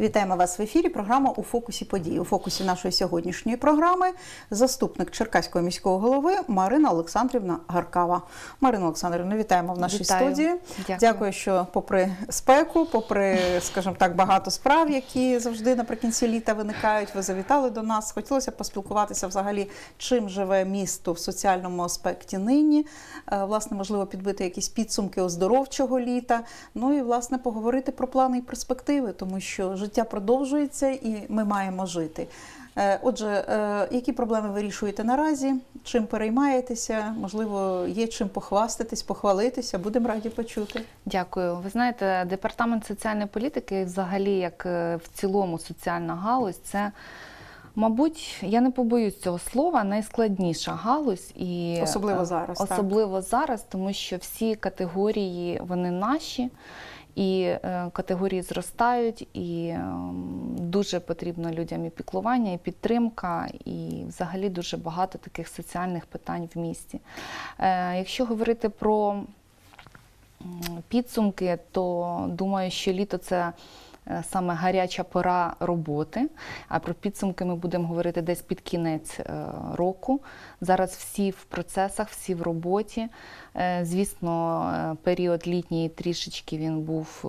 Вітаємо вас в ефірі. Програма у фокусі подій. У фокусі нашої сьогоднішньої програми заступник Черкаського міського голови Марина Олександрівна Гаркава. Марина Олександрівна, вітаємо в нашій Вітаю. студії. Дякую. Дякую, що попри спеку, попри, скажімо так, багато справ, які завжди наприкінці літа виникають. Ви завітали до нас. Хотілося б поспілкуватися взагалі, чим живе місто в соціальному аспекті нині. Е, Власне, можливо, підбити якісь підсумки оздоровчого літа. Ну і власне поговорити про плани і перспективи, тому що життя продовжується і ми маємо жити. Е, Отже, е, які проблеми вирішуєте наразі? Чим переймаєтеся? Можливо, є чим похвастатись, похвалитися. Будемо раді почути. Дякую. Ви знаєте, департамент соціальної політики, взагалі, як е, в цілому соціальна галузь, це, мабуть, я не побоюсь цього слова, найскладніша галузь і Особливо зараз, так. Особливо зараз, тому що всі категорії вони наші. І е, категорії зростають, і ем, дуже потрібно людям і піклування, і підтримка, і взагалі дуже багато таких соціальних питань в місті. Е, Якщо говорити про підсумки, то думаю, що літо це саме гаряча пора роботи. А про підсумки ми будемо говорити десь під кінець е, року. Зараз всі в процесах, всі в роботі. Е, Звісно, е, період літній трішечки він був е,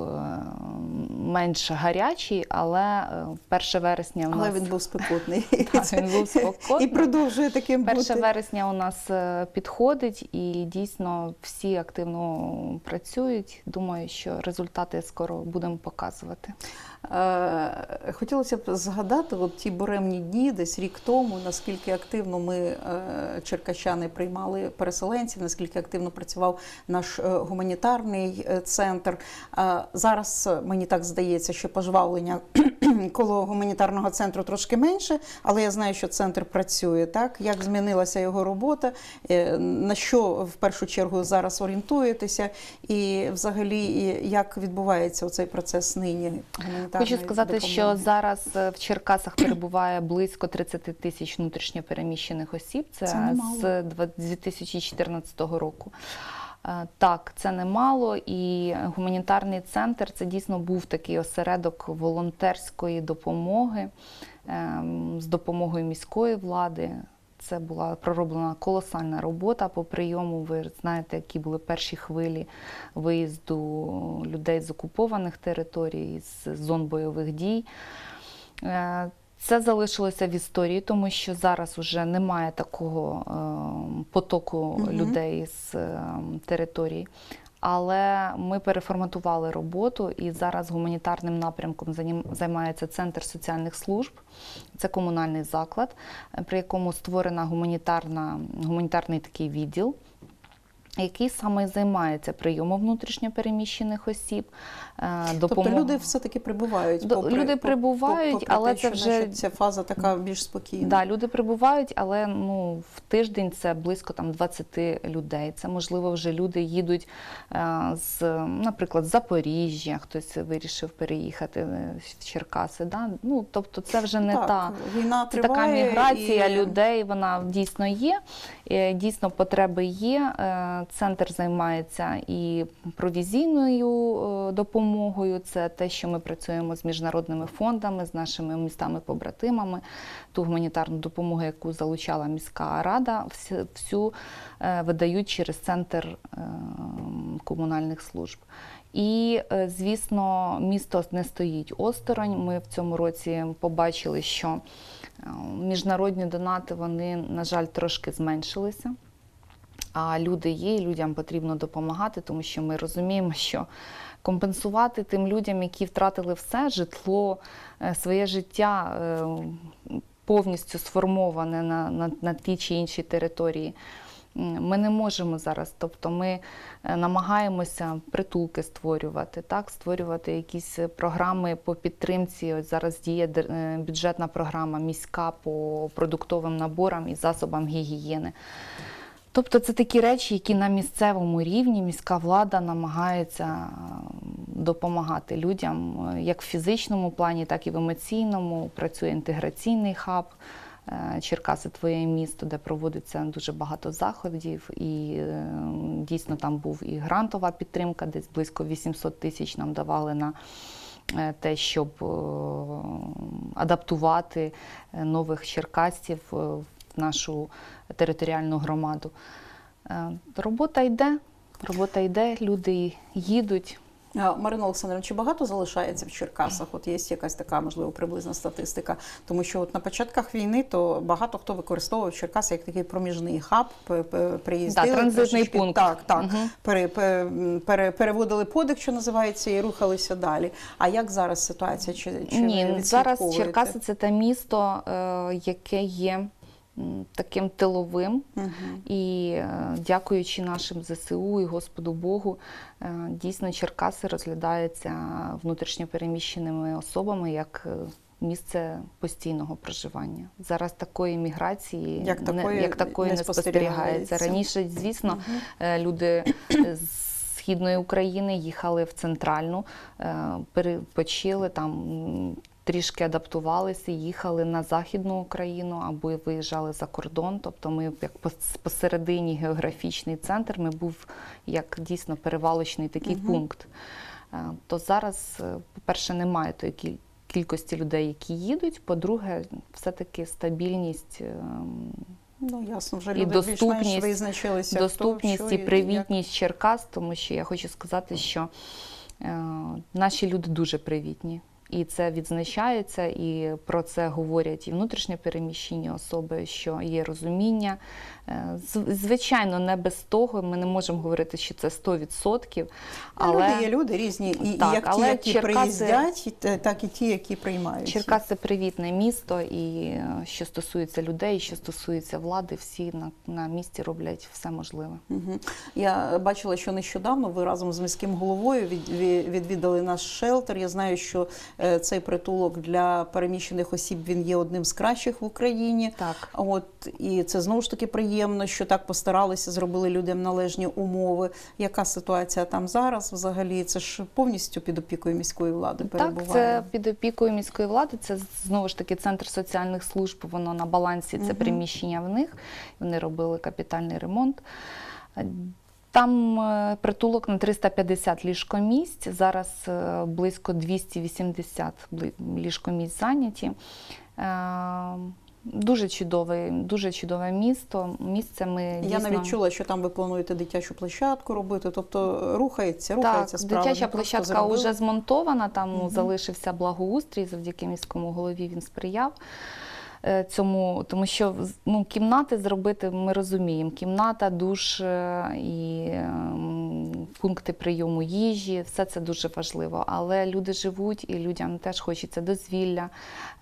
менш гарячий, але е, 1 вересня у Але нас він був спекотний. Так, він був спекотний. І продовжує таким 1 вересня у нас е, підходить, і дійсно всі активно працюють. Думаю, що результати скоро будемо показувати. Е, Хотілося б згадати от ті буремні дні, десь рік тому, наскільки активно ми, е, черкащани, приймали переселенців, наскільки активно працював наш е, гуманітарний центр. Зараз мені так здається, що пожвавлення коло гуманітарного центру трошки менше, але я знаю, що центр працює. Так як змінилася його робота, е, на що в першу чергу зараз орієнтуєтеся, і взагалі як відбувається цей процес нині? гуманітарної Хочу сказати, допомоги? що зараз е, в Черкасах перебуває близько 30 тисяч внутрішньопереміщених осіб. Це, Це з два- 2014 року. Е, Так, це немало, і гуманітарний центр це дійсно був такий осередок волонтерської допомоги ем, з допомогою міської влади. Це була пророблена колосальна робота по прийому. Ви знаєте, які були перші хвилі виїзду людей з окупованих територій, з зон бойових дій. Це залишилося в історії, тому що зараз вже немає такого е, потоку людей з е, територій. Але ми переформатували роботу, і зараз гуманітарним напрямком займається Центр соціальних служб. Це комунальний заклад, е, при якому створена гуманітарна, гуманітарний такий відділ, який саме займається прийомом внутрішньопереміщених осіб, е, Тобто люди все-таки прибувають. Попри- люди прибувають, попри але те, це вже- ця фаза така більш спокійна. Да, люди прибувають, але ну в тиждень це близько там 20 людей. Це можливо вже люди їдуть е, з, наприклад, з Запоріжжя, хтось вирішив переїхати е, в Черкаси. Да? Ну тобто, це вже не так, та. війна Це така міграція і... людей, вона дійсно є, дійсно потреби є. Центр займається і провізійною е, допомогою. Це те, що ми працюємо з міжнародними фондами, з нашими містами-побратимами. Ту гуманітарну допомогу, яку залучала міська рада, всю, е, видають через центр е, комунальних служб. І, звісно, місто не стоїть осторонь. Ми в цьому році побачили, що міжнародні донати вони, на жаль, трошки зменшилися. А люди є, і людям потрібно допомагати, тому що ми розуміємо, що компенсувати тим людям, які втратили все житло, е, своє життя е, повністю сформоване на, на, на тій чи іншій території. Ми не можемо зараз, тобто ми е, намагаємося притулки створювати, так, створювати якісь програми по підтримці. Ось зараз діє бюджетна програма міська по продуктовим наборам і засобам гігієни. Тобто це такі речі, які на місцевому рівні міська влада намагається е, допомагати людям е, як в фізичному плані, так і в емоційному. Працює інтеграційний хаб. е, Черкаси твоє місто, де проводиться дуже багато заходів, і дійсно там був і грантова підтримка, десь близько 800 тисяч нам давали на те, щоб адаптувати нових черкасців е, в нашу територіальну громаду. Е, Робота йде, робота йде, люди їдуть. А, Марина Олександровна, чи багато залишається в Черкасах? От є якась така, можливо, приблизна статистика. Тому що от на початках війни то багато хто використовував Черкаси як такий проміжний хаб, приїздили. Да, транзитний трошечки- пункт. Так, так. Мгм. Пере, пере, переводили подих, що називається, і рухалися далі. А як зараз ситуація? Чи, чи Ні, зараз? Черкаси це те місто, е, яке є таким тиловим. Мгм. І е, дякуючи нашим ЗСУ і Господу Богу, е, дійсно Черкаси розглядаються внутрішньопереміщеними особами як е, місце постійного проживання. Зараз такої міграції Як такої не, як такої не не спостерігається. Раніше, звісно, е, люди з східної України їхали в центральну, перепочили там. Трішки адаптувалися, їхали на західну Україну або виїжджали за кордон. Тобто, ми як посередині географічний центр, ми був як дійсно перевалочний такий Мгм. пункт. Е, То зараз, е, по-перше, немає тої кіль- кількості людей, які їдуть. По-друге, все-таки стабільність ем, Ну, ясно, вже І люди доступність, визначилися. хто, доступність що і як. привітність Черкас, тому що я хочу сказати, що е, наші люди дуже привітні. І це відзначається, і про це говорять і внутрішньо переміщені особи, що є розуміння. Е, Звичайно, не без того. Ми не можемо говорити, що це 100%, Але... але Люди є люди різні, і, Так, як ті, які Черкаси- приїздять, так і ті, які приймають. Черкаси привітне місто, і е, що стосується людей, що стосується влади, всі на, на місці роблять все можливе. Мгм. Я бачила, що нещодавно ви разом з міським головою від- ві- відвідали наш шелтер. Я знаю, що е, цей притулок для переміщених осіб він є одним з кращих в Україні. Так. От і це знову ж таки приємно, що так постаралися, зробили людям належні умови. Яка ситуація там зараз? Взагалі, це ж повністю під опікою міської влади Так, це під опікою міської влади. Це знову ж таки центр соціальних служб. Воно на балансі. Це Мгм. приміщення в них. Вони робили капітальний ремонт. Там е, притулок на 350 ліжкомісць. Зараз е, близько 280 бли- ліжкомісць зайняті. Дуже чудове, дуже чудове місто. Місце ми Я дійсно... навіть чула, що там ви плануєте дитячу площадку робити, тобто рухається, рухається Так, справа. дитяча площадка вже змонтована, там Мгм. залишився благоустрій, завдяки міському голові він сприяв. е, Цьому, тому що ну, кімнати зробити, ми розуміємо, кімната, душ е, і ем, пункти прийому їжі, все це дуже важливо. Але люди живуть і людям теж хочеться дозвілля.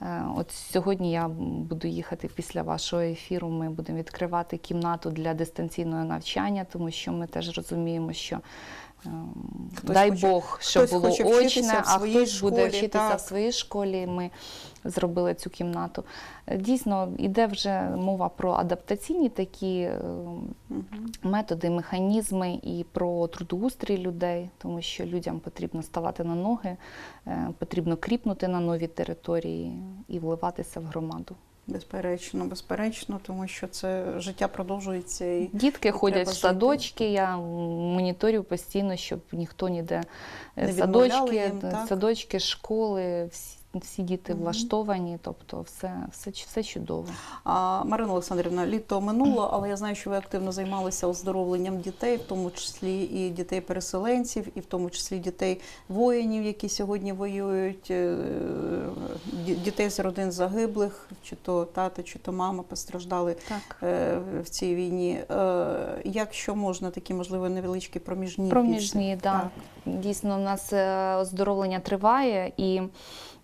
Е, От сьогодні я буду їхати після вашого ефіру. Ми будемо відкривати кімнату для дистанційного навчання, тому що ми теж розуміємо, що Хтось дай хоче- Бог, щоб було очне, а хтось буде вчитися так. в своїй школі. Ми зробили цю кімнату. Е, Дійсно, йде вже мова про адаптаційні такі Мгм. методи, механізми і про трудоустрій людей, тому що людям потрібно ставати на ноги, е, потрібно кріпнути на нові території і вливатися в громаду. Безперечно, безперечно, тому що це життя продовжується і Дітки ходять в в жити. садочки. Я моніторю постійно, щоб ніхто ніде е, Не садочки, їм, е, садочки, школи, всі, всі діти влаштовані, тобто все, все, все чудово. А, Марина Олександрівна, літо минуло, але я знаю, що ви активно займалися оздоровленням дітей, в тому числі і дітей-переселенців, і в тому числі дітей воїнів, які сьогодні воюють, е, дітей з родин загиблих, чи то тата, чи то мама постраждали Так. е, в цій війні. Е, Якщо можна, такі можливо невеличкі проміжні Проміжні, підсумки? да. Дійсно, у нас оздоровлення триває, і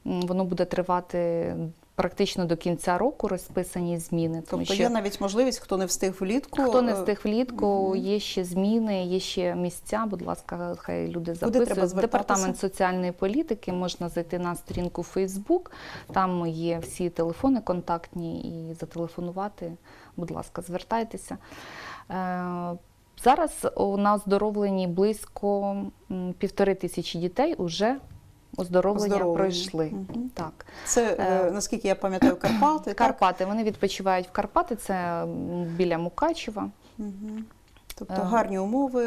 воно буде тривати практично до кінця року, розписані зміни. Тому Тобто що є навіть можливість, хто не встиг влітку. хто не е, встиг влітку, мгм. є ще зміни, є ще місця. Будь ласка, хай люди записують. Департамент соціальної політики можна зайти на сторінку Facebook. Там є всі телефони контактні і зателефонувати. Будь ласка, звертайтеся. Е, Зараз у- на оздоровленні близько півтори тисячі дітей уже оздоровлення пройшли. Угу. Так. Це, е, Е, наскільки я пам'ятаю, Карпати. так? Карпати. Вони відпочивають в Карпати, це біля Мукачева. Угу. Тобто Е, гарні умови,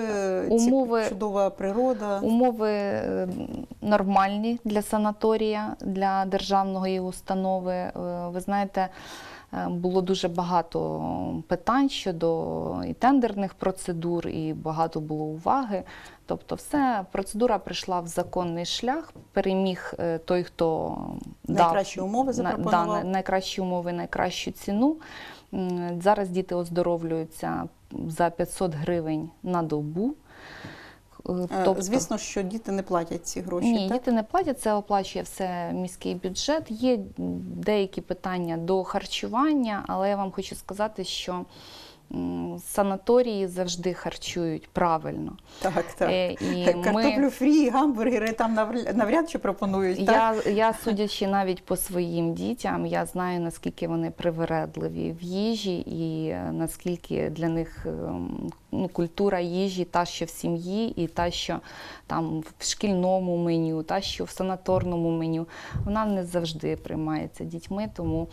умови- чудова природа. Умови нормальні для санаторія, для державної установи. Ви знаєте, було дуже багато питань щодо і тендерних процедур, і багато було уваги. Тобто, все процедура прийшла в законний шлях. Переміг е, той, хто Найкращі умови на- запропонував. да, найкращі умови, найкращу ціну. Зараз діти оздоровлюються за 500 гривень на добу. Е, Е, Звісно, що діти не платять ці гроші. ні, так? діти не платять, це оплачує все міський бюджет. Є деякі питання до харчування, але я вам хочу сказати, що санаторії завжди харчують правильно. Так, так. Е, І Картоплю ми, фрі, гамбургери там навряд чи пропонують. так? я, я, судячи навіть по своїм дітям, я знаю, наскільки вони привередливі в їжі, і е, наскільки для них ну, культура їжі, та, що в сім'ї, і та, що там в шкільному меню, та, що в санаторному меню, вона не завжди приймається дітьми, тому,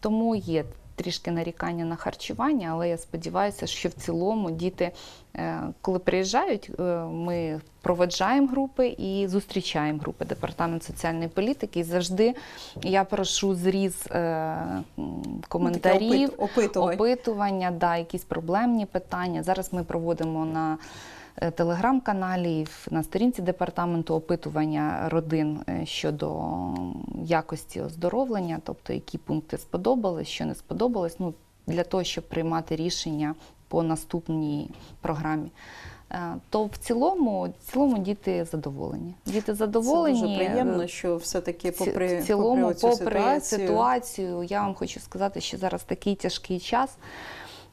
тому є. Трішки нарікання на харчування, але я сподіваюся, що в цілому діти, е, коли приїжджають, е, ми проведжаємо групи і зустрічаємо групи департамент соціальної політики. І завжди я прошу зріз е, коментарів, опит- опитування, да, якісь проблемні питання. Зараз ми проводимо на телеграм-каналі на сторінці департаменту опитування родин е, щодо якості оздоровлення, тобто які пункти сподобались, що не сподобалось, ну, для того, щоб приймати рішення по наступній програмі. Е, То в цілому, в цілому діти задоволені. Діти задоволені. Це дуже приємно, Е, що все-таки попри, в цілому, попри, оцю попри ситуацію, ситуацію, я вам хочу сказати, що зараз такий тяжкий час.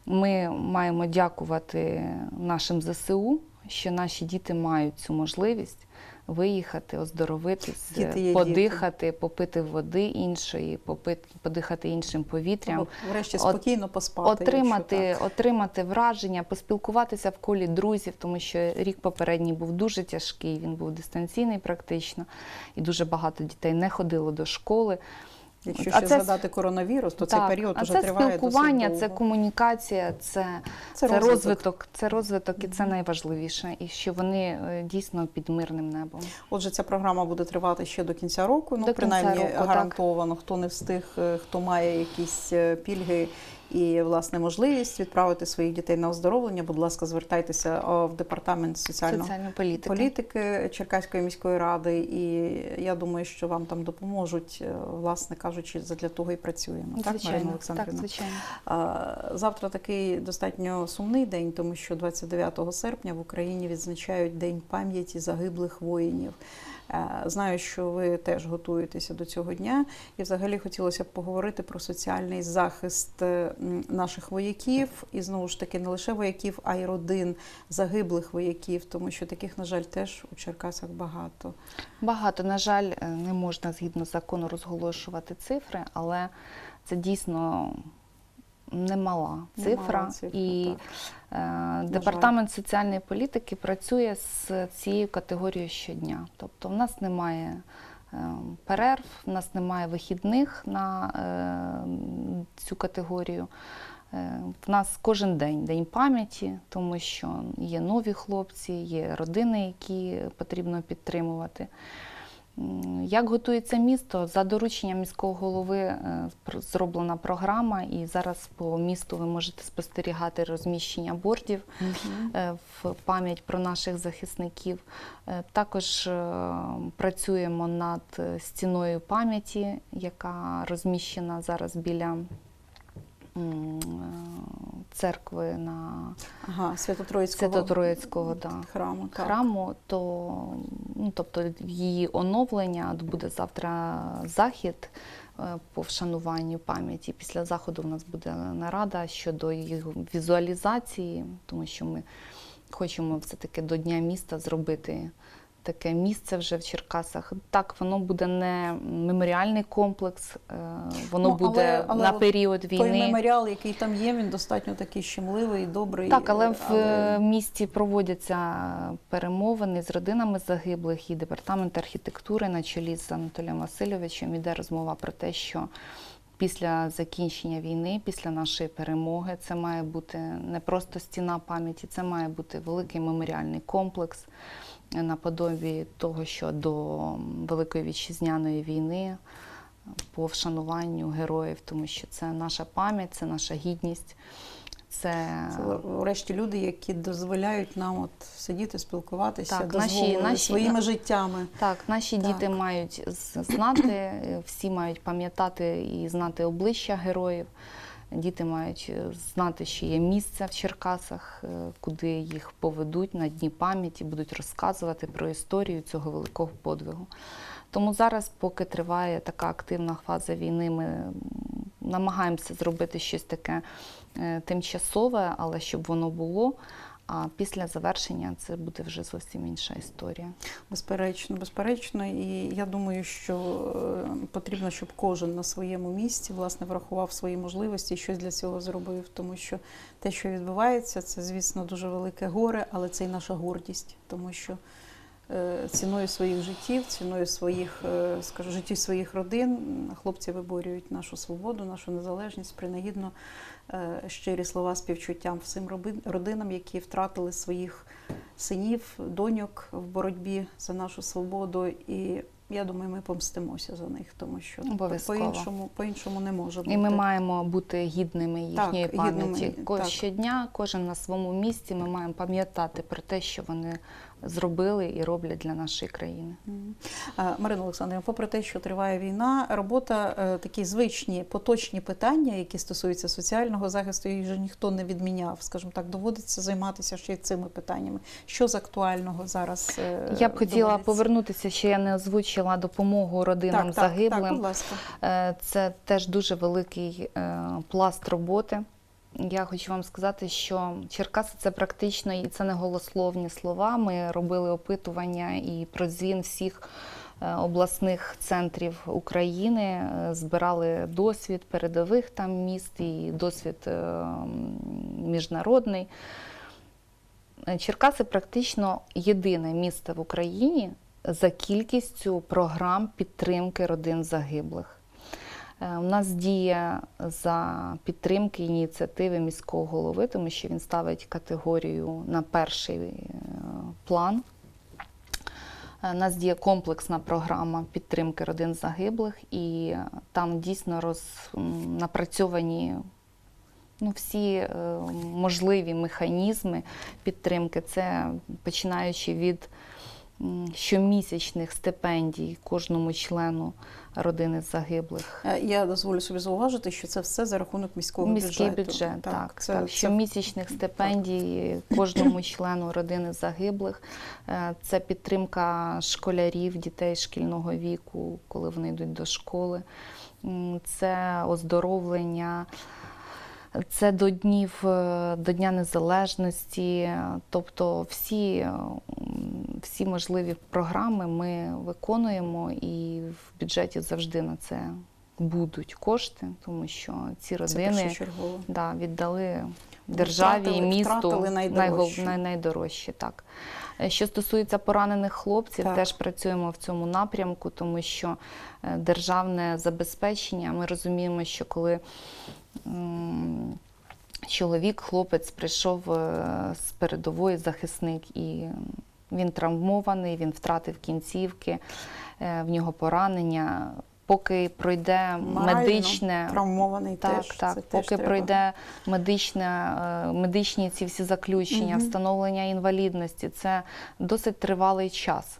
Ми маємо дякувати нашим ЗСУ, що наші діти мають цю можливість виїхати, оздоровитись, Діти подихати, попити води іншої, попити, подихати іншим повітрям. або врешті От- спокійно поспати. Отримати, отримати враження, поспілкуватися в колі друзів, тому що рік попередній був дуже тяжкий, він був дистанційний практично, і дуже багато дітей не ходило до школи. Якщо А ще це- згадати коронавірус, то цей період а вже це триває спілкування, це комунікація, це, Це це, розвиток. розвиток. це розвиток, і це найважливіше, і що вони е, дійсно під мирним небом. Отже, ця програма буде тривати ще до кінця року. Ну, До кінця принаймні року, так. гарантовано. Хто не встиг, е, хто має якісь е, пільги і власне можливість відправити своїх дітей на оздоровлення. Будь ласка, звертайтеся в департамент соціального Соціальна політика. політики Черкаської міської ради, і я думаю, що вам там допоможуть, е, власне кажучи, для того і працюємо. так, Марина Звичайно, так, звичайно. Завтра такий достатньо сумний день, тому що 29 серпня в Україні відзначають День пам'яті загиблих воїнів. Е, Знаю, що ви теж готуєтеся до цього дня, і взагалі хотілося б поговорити про соціальний захист е, наших вояків, і знову ж таки не лише вояків, а й родин загиблих вояків, тому що таких, на жаль, теж у Черкасах багато. Багато, на жаль, е, не можна згідно закону розголошувати цифри, але це дійсно немала цифра. Немала цифра, і так. е, департамент соціальної політики працює з цією категорією щодня. Тобто в нас немає е, перерв, в нас немає вихідних на е, цю категорію. Е, В нас кожен день день пам'яті, тому що є нові хлопці, є родини, які потрібно підтримувати. Як готується місто? За дорученням міського голови е, зроблена програма, і зараз по місту ви можете спостерігати розміщення бордів е, в пам'ять про наших захисників. Е, Також працюємо над стіною пам'яті, яка розміщена зараз біля церкви на Ага, Свято-Троїцького Свято-Троїцького да, храму. так. храму, то ну, тобто її оновлення буде завтра захід е, по вшануванню пам'яті. Після заходу в нас буде нарада щодо її візуалізації, тому що ми хочемо все-таки до Дня міста зробити. Таке місце вже в Черкасах. Так, воно буде не меморіальний комплекс, е, воно Ну, але- буде але на період війни. Той меморіал, який там є, він достатньо такий щемливий, добрий. Так, але в але- е, місті проводяться перемовини з родинами загиблих і департамент архітектури на чолі з Анатолієм Васильовичем іде розмова про те, що після закінчення війни, після нашої перемоги. Це має бути не просто стіна пам'яті, це має бути великий меморіальний комплекс наподобі того, що до Великої вітчизняної війни по вшануванню героїв, тому що це наша пам'ять, це наша гідність. Це, врешті люди, які дозволяють нам от сидіти, спілкуватися, Так, наші- наші- своїми життями. Так, наші Так. діти мають знати, е, всі мають пам'ятати і знати обличчя героїв. Діти мають е, знати, що є місце в Черкасах, е, куди їх поведуть на дні пам'яті, будуть розказувати про історію цього великого подвигу. Тому зараз, поки триває така активна фаза війни, ми намагаємося зробити щось таке е, тимчасове, але щоб воно було. А після завершення це буде вже зовсім інша історія. Безперечно, безперечно. І я думаю, що е, потрібно, щоб кожен на своєму місці власне врахував свої можливості і щось для цього зробив. Тому що те, що відбувається, це, звісно, дуже велике горе, але це і наша гордість, тому що ціною своїх життів, ціною своїх, е, скажу, життів своїх родин хлопці виборюють нашу свободу, нашу незалежність, принагідно е, щирі слова співчуттям всім родинам, які втратили своїх синів, доньок в боротьбі за нашу свободу. І я думаю, ми помстимося за них, тому що по-іншому, по-іншому не може бути. І ми маємо бути гідними їхньої Так, пам'яті. Щодня, кожен на своєму місці, ми маємо пам'ятати про те, що вони зробили і роблять для нашої країни. Марина Олександрівна, попри те, що триває війна, робота е, такі звичні поточні питання, які стосуються соціального захисту, їх вже ніхто не відміняв. Скажімо так, доводиться займатися ще й цими питаннями. Що з актуального зараз? е, Я б хотіла доводиться? повернутися, що я не озвучила допомогу родинам так, загиблим. Так, будь ласка. Е, Це теж дуже великий пласт роботи. Я хочу вам сказати, що Черкаси це практично і це не голословні слова. Ми робили опитування і про дзвін всіх е, обласних центрів України, е, збирали досвід передових там міст і досвід е, міжнародний. Черкаси практично єдине місто в Україні за кількістю програм підтримки родин загиблих. Е, У нас діє за підтримки ініціативи міського голови, тому що він ставить категорію на перший е, план. Е, У нас діє комплексна програма підтримки родин загиблих, і там дійсно роз, напрацьовані ну, всі можливі механізми підтримки. Це починаючи від щомісячних стипендій кожному члену родини загиблих. Е, Я дозволю собі зауважити, що це все за рахунок міського Міський бюджету. бюджет, так. це, так. це Щомісячних стипендій кожному члену родини загиблих. Е, Це підтримка школярів, дітей шкільного віку, коли вони йдуть до школи. Це оздоровлення. Це до днів е, до Дня Незалежності, тобто всі, всі можливі програми ми виконуємо, і в бюджеті завжди на це будуть кошти, тому що ці родини да, віддали державі Втратили- і місту найдорожче. най- найдорожче. Так. Е, Що стосується поранених хлопців, Так. теж працюємо в цьому напрямку, тому що е, державне забезпечення, ми розуміємо, що коли чоловік, хлопець прийшов е, з передової захисник і він травмований, він втратив кінцівки, е, в нього поранення. Поки пройде Морально медичне травмований так, теж. так. це Поки треба. пройде медичне, е, медичні ці всі заключення, Мгм. встановлення інвалідності, це досить тривалий час.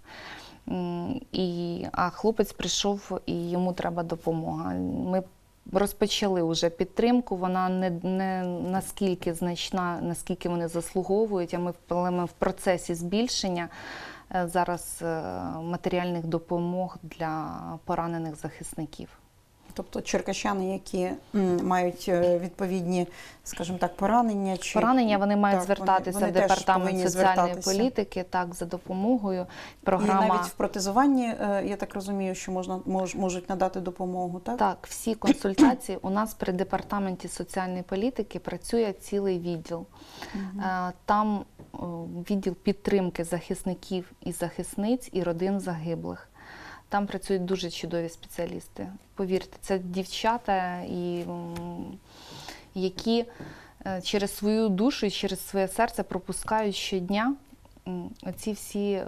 І, а хлопець прийшов і йому треба допомога. Ми розпочали вже підтримку, вона не, не наскільки значна, наскільки вони заслуговують, а ми, в- в процесі збільшення е, зараз е, матеріальних допомог для поранених захисників. Тобто черкащани, які мають е, відповідні, скажімо так, поранення чи Поранення вони мають Так, звертатися вони в департамент соціальної звертатися. політики, так за допомогою. і навіть в протезуванні, е, я так розумію, що можна мож, можуть надати допомогу, так? так, всі консультації у нас при департаменті соціальної політики працює цілий відділ. Е, Там відділ підтримки захисників і захисниць і родин загиблих. Там працюють дуже чудові спеціалісти. Повірте, це дівчата, і, які е, через свою душу і через своє серце пропускають щодня м, оці всі е,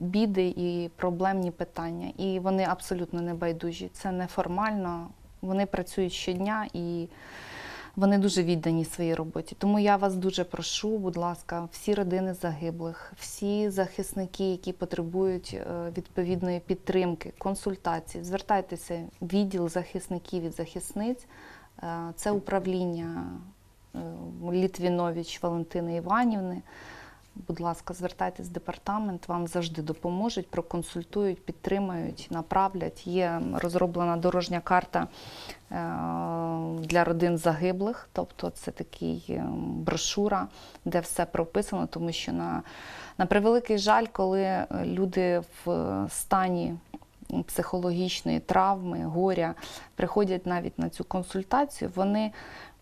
біди і проблемні питання. І вони абсолютно не байдужі. Це неформально. Вони працюють щодня і вони дуже віддані своїй роботі. Тому я вас дуже прошу, будь ласка, всі родини загиблих, всі захисники, які потребують е, відповідної підтримки, консультації, звертайтеся в відділ захисників і захисниць. Е, Це управління е, Літвінович Валентини Іванівни. Будь ласка, звертайтесь в департамент, вам завжди допоможуть, проконсультують, підтримають, направлять. Є розроблена дорожня карта е, для родин загиблих, тобто це такий е, брошура, де все прописано, тому що на, на превеликий жаль, коли е, люди в стані психологічної травми, горя приходять навіть на цю консультацію, вони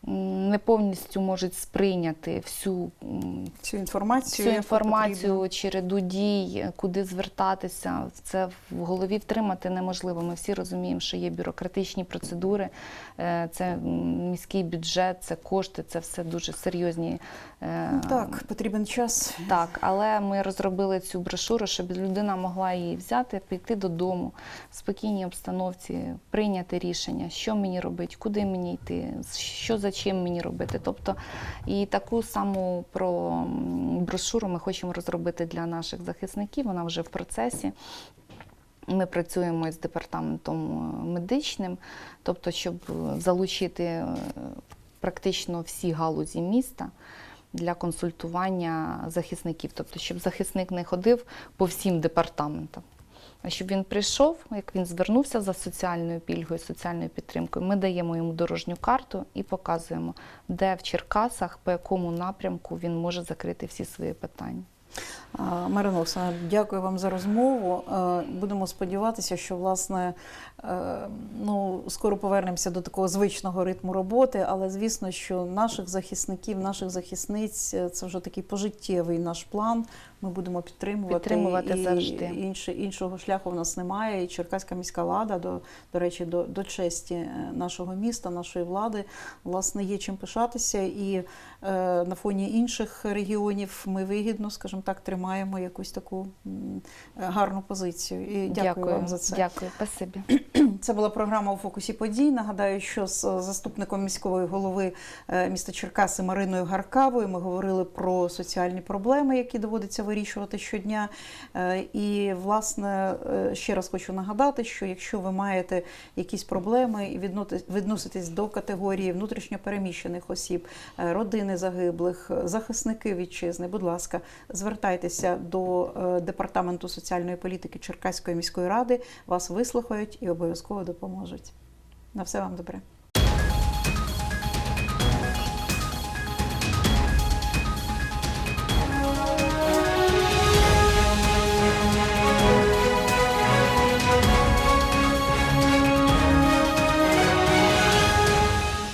не повністю можуть сприйняти всю Цю інформацію. яку інформацію, череду дій, куди звертатися, це в голові втримати неможливо. Ми всі розуміємо, що є бюрократичні процедури, е, це міський бюджет, це кошти, це все дуже серйозні. е, Ну, Так, потрібен час. так, але ми розробили цю брошуру, щоб людина могла її взяти, прийти додому в спокійній обстановці, прийняти рішення, що мені робити, куди мені йти, що за чим мені робити. Тобто, і таку саму про брошуру ми хочемо розробити для наших захисників. Вона вже в процесі. Ми працюємо з департаментом е, медичним, тобто, щоб залучити е, практично всі галузі міста для консультування захисників, тобто, щоб захисник не ходив по всім департаментам. Щоб він прийшов, як він звернувся за соціальною пільгою, соціальною підтримкою, ми даємо йому дорожню карту і показуємо, де в Черкасах, по якому напрямку він може закрити всі свої питання. Марина Олександровна, дякую вам за розмову. Е, Будемо сподіватися, що власне е, ну, скоро повернемося до такого звичного ритму роботи, але звісно, що наших захисників, наших захисниць е, це вже такий пожиттєвий наш план. Ми будемо підтримувати, Підтримувати і завжди. Інше, іншого шляху в нас немає. І Черкаська міська влада, до, до речі, до, до честі е, нашого міста, нашої влади, власне, є чим пишатися. І е, на фоні інших регіонів ми вигідно, скажімо так, тримаємо якусь таку гарну позицію. І дякую, вам за це. Дякую, спасибі. Це була програма у фокусі подій. Нагадаю, що з е, заступником міської голови е, міста Черкаси Мариною Гаркавою ми говорили про соціальні проблеми, які доводиться вирішувати щодня. Е, І, власне, е, ще раз хочу нагадати, що якщо ви маєте якісь проблеми і відноситесь до категорії внутрішньопереміщених осіб, е, родини загиблих, захисники вітчизни, будь ласка, звертайтеся до департаменту соціальної політики Черкаської міської ради. Вас вислухають і обов'язково допоможуть. На все вам добре.